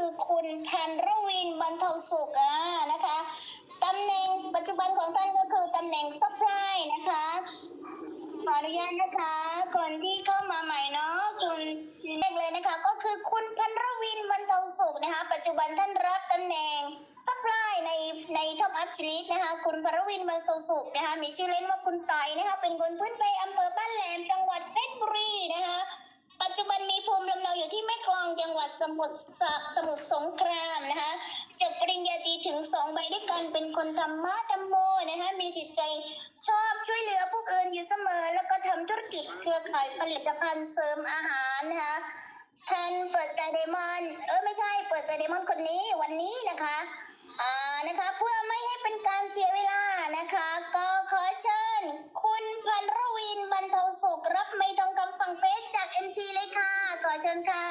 คือคุณพันรวินบรรเทาสุขอ่านะคะตำแหน่งปัจจุบันของท่านก็คือตำแหน่งซัพพลายนะคะขออนุญาตนะคะคนที่เข้ามาใหม่เนาะคุณแรกเลยนะคะ ก็คือคุณพันรวินบรรเทาสุขนะคะ ปัจจุบันท่านรับตำแหน่งซัพพลายในในท็อปอัพชลิตนะคะ คุณพันรวินบรรเทาสุขนะคะมีชื่อเล่นว่าคุณต่อยนะคะ เป็นคนพื้นเพอำเภอบ้านแหลมจังหวัดเพชรบุรีนะคะ จุบันมีภูมิลำเนาอยู่ที่แม่กลองจังหวัดสมุทรสสมุทรสงครามนะคะจบปริญญาตรีถึงสองใบด้วยกันเป็นคนธรรมะธรรมโมนะคะมีจิตใจชอบช่วยเหลือผู้อื่นอยู่เสมอ แล้วก็ทำธุรกิจเครือข่ายผลิตภัณฑ์เสริมอาหารนะคะท่านเปิดใจไดมอนเออไม่ใช่เปิดใจไดมอนคนนี้วันนี้นะคะอ่านะคะเพื่อไม่ให้เป็นการเสียเวลา รับไม่ทองคำฝั่งเพชรจาก MC เลยค่ะ ขอเชิญค่ะ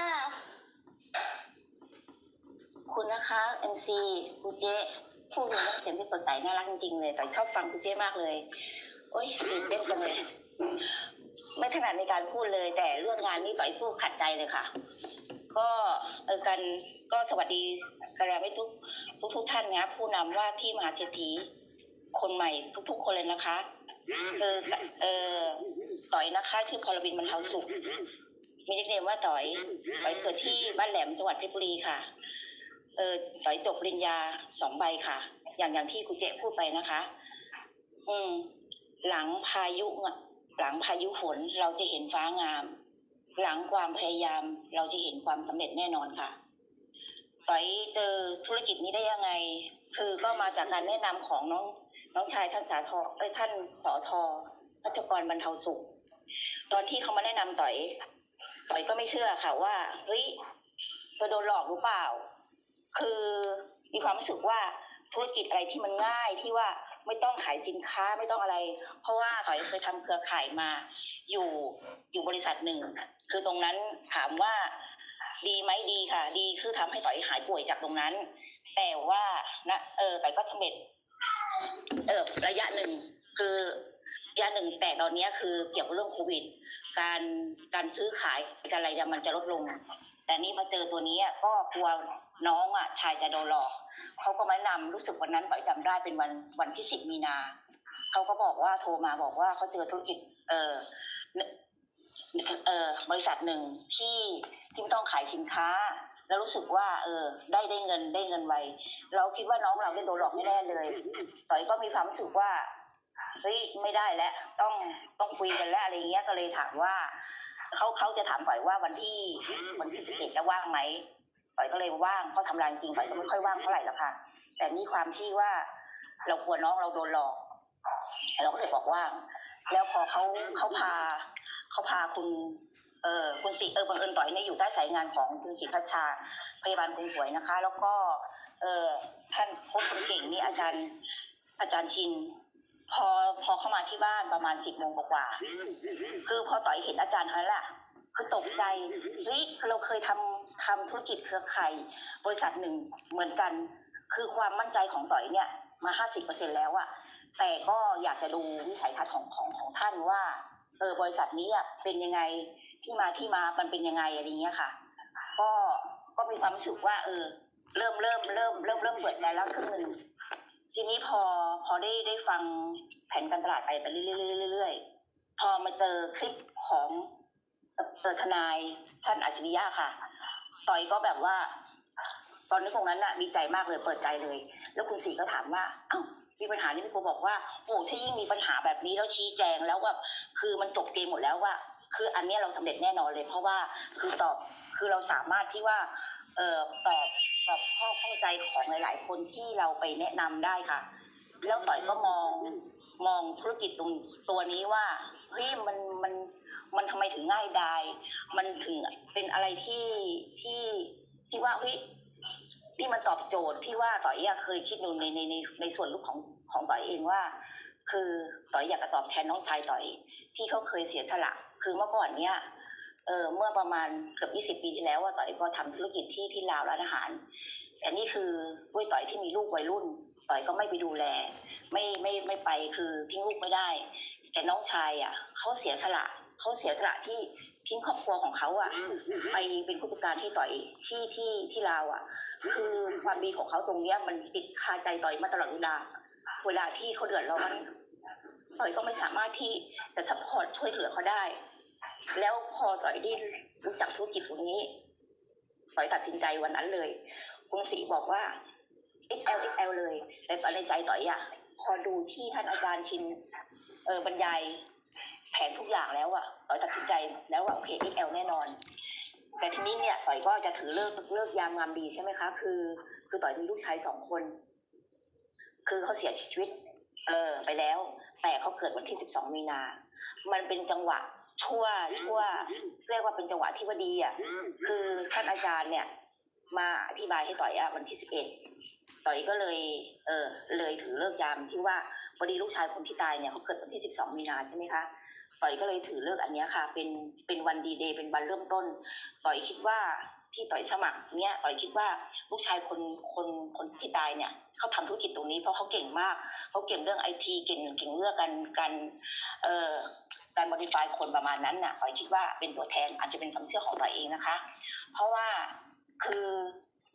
คุณนะคะเอ็มซีคุณเจ๊พูดถึงน้ำเสียงที่สดใสน่ารักจริงๆเลยแต่ชอบฟังคุณเจ๊มากเลย โอ้ยตื่นเต้นจังเลยไม่ถนัดในการพูดเลย แต่เรื่องงานนี่ต่อยสู้ขัดใจเลยค่ะ ก็เออกันก็สวัสดีกระแรไม่ทุกทุกทุกท่านนะผู้นำว่าที่มหาเศรษฐีคนใหม่ทุก ๆ คนเลยนะคะ เออเออต่อยนะคะชื่อพลวินบรรเทาสุข มีนิกเนมว่าต่อยต่อยเกิดที่บ้านแหลมจังหวัดเพชรบุรีค่ะ เออต่อยจบปริญญาสองใบค่ะ อย่างอย่างที่คุณเจ๊พูดไปนะคะ อืม หลังพายุอะหลังพายุฝนเราจะเห็นฟ้างาม หลังความพยายามเราจะเห็นความสำเร็จแน่นอนค่ะต่อยเจอธุรกิจนี้ได้ยังไง คือก็มาจากการแนะนำของน้อง น้องชายท่านสาทอเอ้ยท่านสอทอรัชกรบรรเทาสุข ตอนที่เขามาแนะนำต่อย ต่อยก็ไม่เชื่อค่ะว่าเฮ้ยเธอโดนหลอกหรือเปล่า คือมีความรู้สึกว่าธุรกิจอะไรที่มันง่ายที่ว่าไม่ต้องขายสินค้าไม่ต้องอะไร เพราะว่าต่อยเคยทำเครือข่ายมา อยู่อยู่บริษัทหนึ่ง คือตรงนั้นถามว่าดีไหมดีค่ะ ดีคือทำให้ต่อยหายป่วยจากตรงนั้น แต่ว่านะเออต่อยก็สำเร็จ เออระยะหนึ่งคือระยะหนึ่งแต่ตอนนี้คือเกี่ยวกับเรื่องโควิด การการซื้อขายการอะไรเนี่ยมันจะลดลง แต่นี่พอเจอตัวนี้ก็กลัวน้องอะชายจะโดนหลอกเขาก็มาแนะนำรู้สึกวันนั้นต่อยจำได้เป็นวันวันที่สิบมีนาเขาก็บอกว่าโทรมาบอกว่าเขาเจอธุรกิจ เออเออบริษัทหนึ่งที่ที่ไม่ต้องขายสินค้า แล้วรู้สึกว่า เออ ได้ได้เงินได้เงินไวเราคิดว่าน้องเราได้โดนหลอกไม่แน่เลยต่อยก็มีความรู้สึกว่าเฮ้ยไม่ได้แล้วต้องต้องคุยกันแล้วอะไรเงี้ยก็เลยถามว่าเขาเขาจะถามต่อยว่าวันที่วันที่สิบเอ็ดจะว่างไหมต่อยก็เลยว่างเพราะทำงานจริงต่อยก็ไม่ค่อยว่างเท่าไหร่ล้วค่ะ แต่มีความที่ว่า เรากลัวน้องเราโดนหลอกเราก็เลยบอกว่างแล้วพอเขาเขาพาเขาพาคุณ เออคุณสิเออบังเอิญต่อยเนี่ยอยู่ใต้สายงานของคุณสิพัชชาพยาบาลคนสวยนะคะ แล้วก็เออท่านโค้ชคนเก่งนี่อาจารย์อาจารย์ชิน พอพอเข้ามาที่บ้านประมาณสิบโมงกว่าคือพอต่อยเห็นอาจารย์เท่านั้นแหละคือตกใจเฮ้ยเราเคยทำทำธุรกิจเครือข่ายบริษัทหนึ่งเหมือนกัน คือความมั่นใจของต่อยเนี่ยมาห้าสิบเปอร์เซ็นแล้วอะแต่ก็อยากจะดูวิสัยทัศน์ของของของท่านว่าเออบริษัทนี้อะเป็นยังไง ที่มาที่มามันเป็นยังไงอะไรเงี้ยค่ะ ก็ก็มีความรู้สึกว่า เออ เริ่มเริ่มเริ่มเริ่มเริ่มเปิดใจแล้วครึ่งหนึ่งทีนี้พอพอได้ได้ฟังแผนการตลาดไปไปเรื่อยๆเรื่อยพอมาเจอคลิปของเอ่อทนายท่านอัจฉริยะค่ะต่อยก็แบบว่า ตอนนี้ตรงนั้นน่ะดีใจมากเลยเปิดใจเลย แล้วคุณสีก็ถามว่า เอ้ามีปัญหานี่พี่โกบอกว่าโอ้ถ้ายิ่งมีปัญหาแบบนี้แล้วชี้แจงแล้วแบบคือมันจบเกมหมดแล้วว่า คืออันเนี้ยเราสำเร็จแน่นอนเลย เพราะว่าคือตอบคือเราสามารถที่ว่าเอ่อตอบตอบข้อข้องใจของหลาย ๆ คนที่เราไปแนะนำได้ค่ะ แล้วต่อยก็มองมองธุรกิจตรงตัวนี้ว่าเฮ้ยมันมันมันทำไมถึงง่ายดายมันถึงเป็นอะไรที่ที่ที่ว่าเฮ้ยที่มันตอบโจทย์ที่ว่าต่อยอะเคยคิดดูในในในในส่วนลูกของของต่อยเองว่า คือต่อยอยากจะตอบแทนน้องชายต่อย ที่เขาเคยเสียสละ คือเมื่อก่อนเนี้ยเออเมื่อประมาณเกือบ20ปีที่แล้วว่าต่อยก็ทำธุรกิจที่ที่ลาวร้านอาหารแต่นี่คือด้วยต่อยที่มีลูกวัยรุ่น ต่อยก็ไม่ไปดูแล ไม่ไม่ไม่ไปคือทิ้งลูกไม่ได้ แต่น้องชายอะเขาเสียสละเขาเสียสละที่ทิ้งครอบครัวของเขาอะไปเป็นผู้จัดการที่ต่อยที่ที่ที่ลาวอะคือความดีของเขาตรงเนี้ยมันติดคาใจต่อยมาตลอดเวลาเวลาที่เขาเดือดร้อนต่อยก็ไม่สามารถที่จะซัพพอร์ตช่วยเหลือเขาได้ แล้วพอต่อยได้รู้จักธุรกิจตรงนี้ต่อยตัดสินใจวันนั้นเลยกรุงศรีบอกว่า XL XL เลยแต่ตอนในใจต่อยอะพอดูที่ท่านอาจารย์ชินเออบรรยายแผนทุกอย่างแล้วอะต่อยตัดสินใจแล้วว่าโอเค XL แน่นอน แต่ทีนี้เนี่ยต่อยก็จะถือเลิกเลิกยามงามดีใช่ไหมคะ คือ คือต่อยมีลูกชายสองคน คือเขาเสียชีวิต เออไปแล้ว แต่เขาเกิดวันที่12มีนา มันเป็นจังหวะ ชั่วชั่วเรียกว่าเป็นจังหวะที่ว่าดีอะคือท่านอาจารย์เนี่ย มาอธิบายให้ต่อยอะวันที่สิบเอ็ดต่อยก็เลย เออ เลยถือเลิกยามที่ว่าพอดีลูกชายคนที่ตายเนี่ยเขาเกิดวันที่สิบสองมีนาใช่ไหมคะต่อยก็เลยถือเลิกอันนี้ค่ะ เป็นเป็นวันดีเดย์เป็นวันเริ่มต้น ต่อยคิดว่า ที่ต่อยสมัครเนี่ยต่อยคิดว่าลูกชายคนคนคนที่ตายเนี่ยเขาทำธุรกิจตรงนี้เพราะเขาเก่งมากเขาเก่งเรื่องไอทีเก่งเก่งเรื่องการการเอ่อการบริฟายคนประมาณนั้นน่ะต่อยคิดว่าเป็นตัวแทนอาจจะเป็นความเชื่อของต่อยเองนะคะ เพราะว่าคือ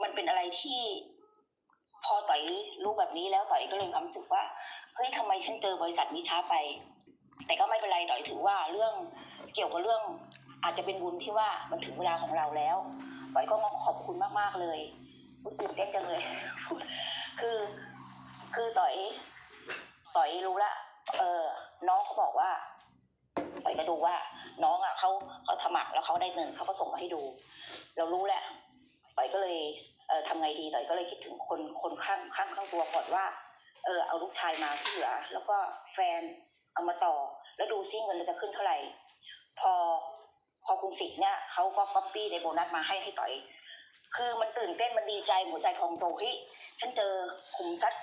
มันเป็นอะไรที่พอต่อยรู้แบบนี้แล้วต่อยก็เลยความรู้สึกว่าเฮ้ยทำไมฉันเจอบริษัทนี้ช้าไป แต่ก็ไม่เป็นไรต่อยถือว่าเรื่องเกี่ยวกับเรื่อง อาจจะเป็นบุญที่ว่ามันถึงเวลาของเราแล้วต่อยก็ขอบคุณมากๆเลยอุ๊ยตื่นเต้นจังเลย คือ คือต่อย ต่อยรู้ละ เออ น้องเขาบอกว่าต่อยก็ดูว่า น้องอะเขาเขาสมัครแล้วเขาได้เงินเขาก็ส่งมาให้ดู เรารู้แหละต่อยก็เลย เออทำไงดีต่อยก็เลยคิดถึงคนคนข้างข้างข้างตัวก่อนว่า เออ เอาลูกชายมาที่เหลือแล้วก็แฟนเอามาต่อ แล้วดูซิเงินเราจะขึ้นเท่าไหร่ พอ พอคุณสิทธิ์เนี่ยเขาก็ก๊อปปี้ในโบนัสมาให้ให้ต่อย คือมันตื่นเต้นมันดีใจหัวใจพองโตฮ้ยฉันเจอขุมทรัพย์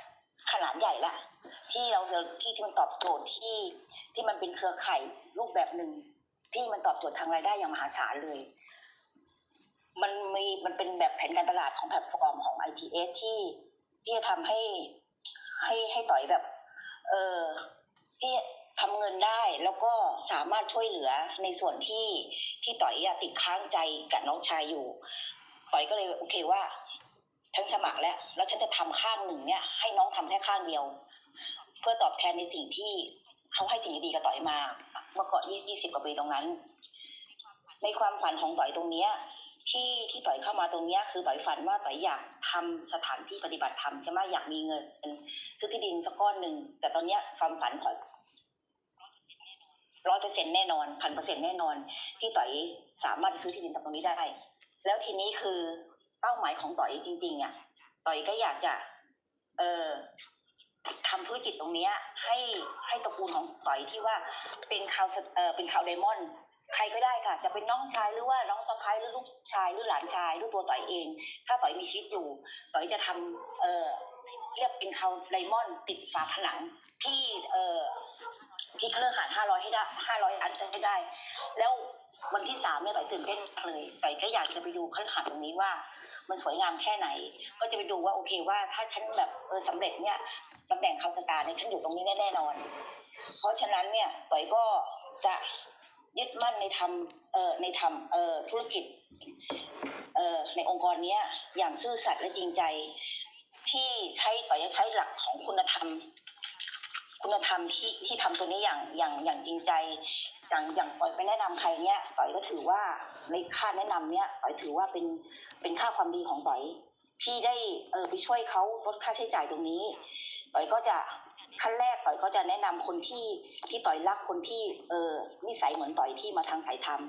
ขนาดใหญ่ละที่เราเจอที่ที่มันตอบโจทย์ที่ที่มันเป็นเครือข่ายรูปแบบหนึ่งที่มันตอบโจทย์ทางรายได้อย่างมหาศาลเลย มันมีมันเป็นแบบแผนการตลาดของแพลตฟอร์มของ ITS ที่ที่จะทำให้ให้ให้ต่อยแบบ เออที่ ทำเงินได้แล้วก็สามารถช่วยเหลือในส่วนที่ที่ต่อยอติดค้างใจกับน้องชายอยู่ ต่อยก็เลยโอเคว่า ฉันสมัครแล้ว แล้วฉันจะทำข้างหนึ่งเนี่ย ให้น้องทำแค่ข้างเดียว เพื่อตอบแทนในสิ่งที่เขาให้สิ่งดีๆกับต่อยมาเมื่อก่อนยี่สิบกว่าปีตรงนั้น ในความฝันของต่อยตรงเนี้ยที่ที่ต่อยเข้ามาตรงเนี้ยคือต่อยฝันว่าต่อยอยากทำสถานที่ปฏิบัติธรรมใช่ไหมอยากมีเงินซื้อที่ดินสักก้อนหนึ่งแต่ตอนเนี้ยความฝันของ ร้อยเปอร์เซ็นต์แน่นอนพันเปอร์เซ็นต์แน่นอนที่ต่อยสามารถซื้อที่ดินตรงนี้ได้ แล้วทีนี้คือเป้าหมายของต่อยจริงๆอะต่อยก็อยากจะ เออทำธุรกิจตรงนี้ให้ให้ตระกูลของต่อยที่ว่าเป็นข่าวสเออเป็นข่าวไดมอนด์ใครก็ได้ค่ะ จะเป็นน้องชายหรือว่าน้องสะพ้ายหรือลูกชายหรือหลานชายหรือตัวต่อยเอง ถ้าต่อยมีชีวิตอยู่ ต่อยจะทำเออเรียกเป็นข่าวไดมอนด์ติดฝาผนังที่เออ ที่เครื่องหารห้าร้อยให้ได้ห้าร้อยอันให้ได้ แล้ววันที่สามเนี่ยต่ตื่นเต้นมากเลยต่ก็อยากจะไปดูเครื่องหารตรงนี้ว่า มันสวยงามแค่ไหน ก็จะไปดูว่าโอเคว่าถ้าฉันแบบเออสำเร็จเนี่ยตำแหน่งคาสตาร์เนี่ยฉันอยู่ตรงนี้แน่ๆนอน เพราะฉะนั้นเนี่ยต่อยก็จะยึดมั่นในทำเอ่อในทำเอ่อธุรกิจเอ่อในองค์กรเนี้ยอย่างซื่อสัตย์และจริงใจ ที่ใช้ต่อยจะใช้หลักของคุณธรรม คุณธรรมที่ที่ทำตัวนี้อย่างอย่างอย่างจริงใจอย่างอย่างต่อยไปแนะนำใครเนี่ยต่อยก็ถือว่าในค่าแนะนำเนี่ยต่อยถือว่าเป็นเป็นค่าความดีของต่อยที่ได้เออไปช่วยเขาลดค่าใช้จ่ายตรงนี้ต่อยก็จะขั้นแรกต่อยก็จะแนะนำคนที่ที่ต่อยรักคนที่เออนิสัยเหมือนต่อยที่มาทางสายธรรม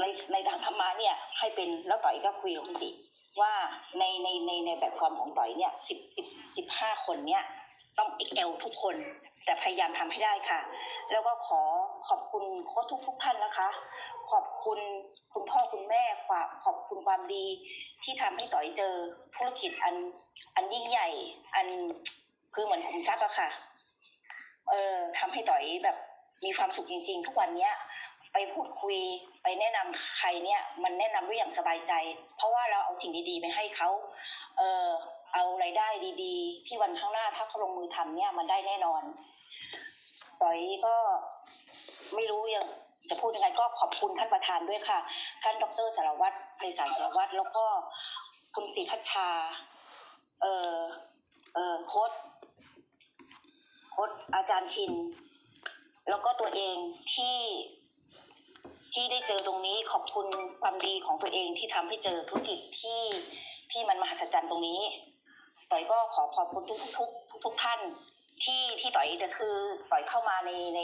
ในในทางธรรมะเนี่ยให้เป็นแล้วต่อยก็คุยกับคุณติว่าในในในในแบบฟอร์มของต่อยเนี่ยสิบสิบสิบห้าคนเนี่ย ต้อง XL ทุกคน แต่พยายามทำให้ได้ค่ะ แล้วก็ขอขอบคุณโค้ชทุกทุกท่านนะคะ ขอบคุณคุณพ่อคุณแม่ฝากขอบคุณความดี ที่ทำให้ต่อยเจอธุรกิจอันอันยิ่งใหญ่ อันคือเหมือนขุมทรัพย์อะค่ะเออทำให้ต่อยแบบมีความสุขจริง ๆ ทุกวันเนี้ยไปพูดคุยไปแนะนำใครเนี่ย มันแนะนำด้วยอย่างสบายใจ เพราะว่าเราเอาสิ่งดีๆไปให้เขาเออ เอารายได้ดีๆ ที่วันข้างหน้าถ้าเขาลงมือทำเนี่ยมันได้แน่นอนตอยก็ไม่รู้ยังจะพูดยังไงก็ขอบคุณท่านประธานด้วยค่ะท่านดรสารวัตรไพศาลสารวัตรแล้วก็คุณศรีพัชชา เอ่อเอ่อโค้ดโค้ดอาจารย์ชิน แล้วก็ตัวเองที่ที่ได้เจอตรงนี้ขอบคุณความดีของตัวเองที่ทำให้เจอธุรกิจที่ที่มันมหัศจรรย์ตรงนี้ ต่อยก็ขอขอบคุณทุกทุกทุกทุกท่านที่ที่ต่อยจะคือต่อยเข้ามาในใน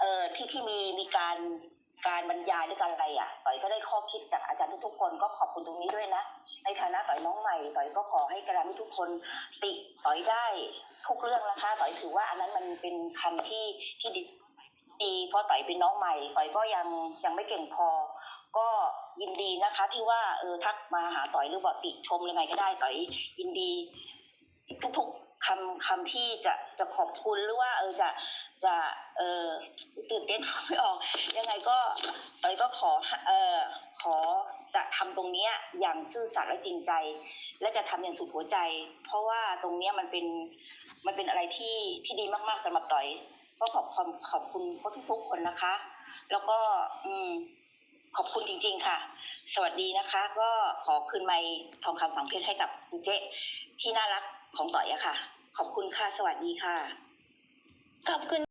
เอ่อที่ที่มีมีการการบรรยายหรือการอะไรอะต่อยก็ได้ข้อคิดจากอาจารย์ทุกๆคนก็ขอบคุณตรงนี้ด้วยนะ ในฐานะต่อยน้องใหม่ต่อยก็ขอให้กระดานทุกคนติต่อยได้ทุกเรื่องนะคะต่อยถือว่าอันนั้นมันเป็นคำที่ที่ดีดีเพราะต่อยเป็นน้องใหม่ต่อยก็ยังยังไม่เก่งพอ ก็ยินดีนะคะที่ว่าเออทักมาหาต่อยหรือบอกติชมยังไงก็ได้ต่อยยินดี ทุกๆคำคำที่จะจะขอบคุณหรือว่า เออจะจะเออตื่นเต้นไม่ออก ยังไงก็ต่อยก็ขอเออขอจะทำตรงเนี้ยอย่างซื่อสัตย์และจริงใจ และจะทำอย่างสุดหัวใจ เพราะว่าตรงเนี้ยมันเป็นมันเป็นอะไรที่ที่ดีมากๆสำหรับต่อยก็ขอบความขอบคุณทุกๆคนนะคะ แล้วก็อืม ขอบคุณจริง ๆ ค่ะ สวัสดีนะคะ ก็ขอคืนไมค์ทองคำฝังเพชรให้กับคุณเจ๊ที่น่ารักของต่อยอะค่ะ ขอบคุณค่ะ สวัสดีค่ะ ขอบคุณ